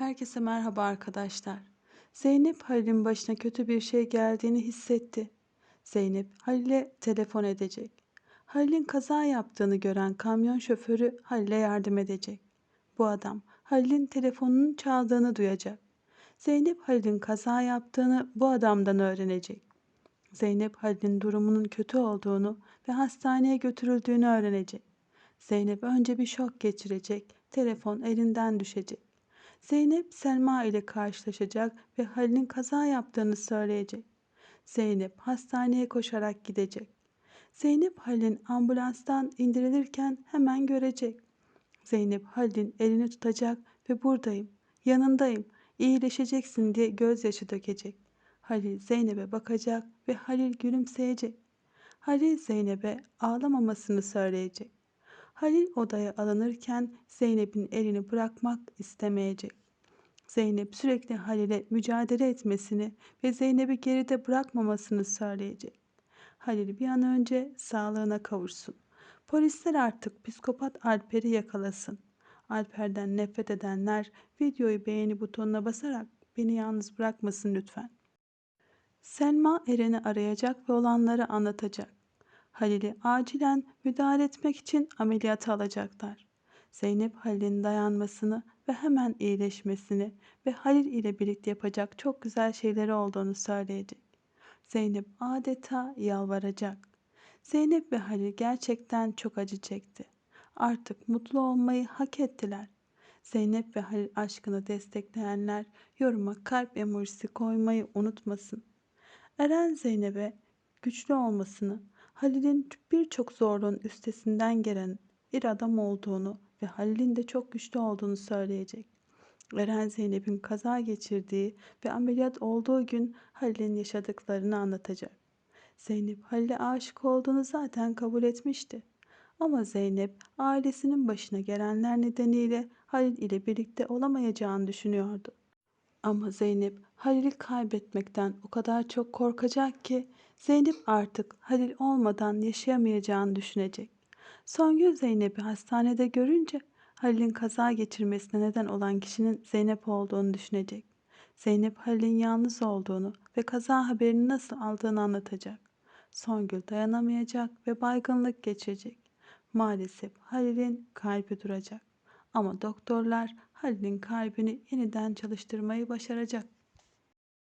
Herkese merhaba arkadaşlar. Zeynep Halil'in başına kötü bir şey geldiğini hissetti. Zeynep Halil'e telefon edecek. Halil'in kaza yaptığını gören kamyon şoförü Halil'e yardım edecek. Bu adam Halil'in telefonunun çaldığını duyacak. Zeynep Halil'in kaza yaptığını bu adamdan öğrenecek. Zeynep Halil'in durumunun kötü olduğunu ve hastaneye götürüldüğünü öğrenecek. Zeynep önce bir şok geçirecek, telefon elinden düşecek. Zeynep Selma ile karşılaşacak ve Halil'in kaza yaptığını söyleyecek. Zeynep hastaneye koşarak gidecek. Zeynep Halil'in ambulanstan indirilirken hemen görecek. Zeynep Halil'in elini tutacak ve buradayım, yanındayım, iyileşeceksin diye gözyaşı dökecek. Halil Zeynep'e bakacak ve Halil gülümseyecek. Halil Zeynep'e ağlamamasını söyleyecek. Halil odaya alınırken Zeynep'in elini bırakmak istemeyecek. Zeynep sürekli Halil'e mücadele etmesini ve Zeynep'i geride bırakmamasını söyleyecek. Halil bir an önce sağlığına kavuşsun. Polisler artık psikopat Alper'i yakalasın. Alper'den nefret edenler videoyu beğeni butonuna basarak beni yalnız bırakmasın lütfen. Selma Eren'i arayacak ve olanları anlatacak. Halil'i acilen müdahale etmek için ameliyata alacaklar. Zeynep Halil'in dayanmasını ve hemen iyileşmesini ve Halil ile birlikte yapacak çok güzel şeyleri olduğunu söyleyecek. Zeynep adeta yalvaracak. Zeynep ve Halil gerçekten çok acı çekti. Artık mutlu olmayı hak ettiler. Zeynep ve Halil aşkını destekleyenler yoruma kalp emojisi koymayı unutmasın. Eren Zeynep'e güçlü olmasını, Halil'in birçok zorluğun üstesinden gelen bir adam olduğunu ve Halil'in de çok güçlü olduğunu söyleyecek. Eren Zeynep'in kaza geçirdiği ve ameliyat olduğu gün Halil'in yaşadıklarını anlatacak. Zeynep Halil'e aşık olduğunu zaten kabul etmişti. Ama Zeynep ailesinin başına gelenler nedeniyle Halil ile birlikte olamayacağını düşünüyordu. Ama Zeynep Halil'i kaybetmekten o kadar çok korkacak ki Zeynep artık Halil olmadan yaşayamayacağını düşünecek. Songül Zeynep'i hastanede görünce Halil'in kaza geçirmesine neden olan kişinin Zeynep olduğunu düşünecek. Zeynep Halil'in yalnız olduğunu ve kaza haberini nasıl aldığını anlatacak. Songül dayanamayacak ve baygınlık geçirecek. Maalesef Halil'in kalbi duracak. Ama doktorlar Halil'in kalbini yeniden çalıştırmayı başaracak.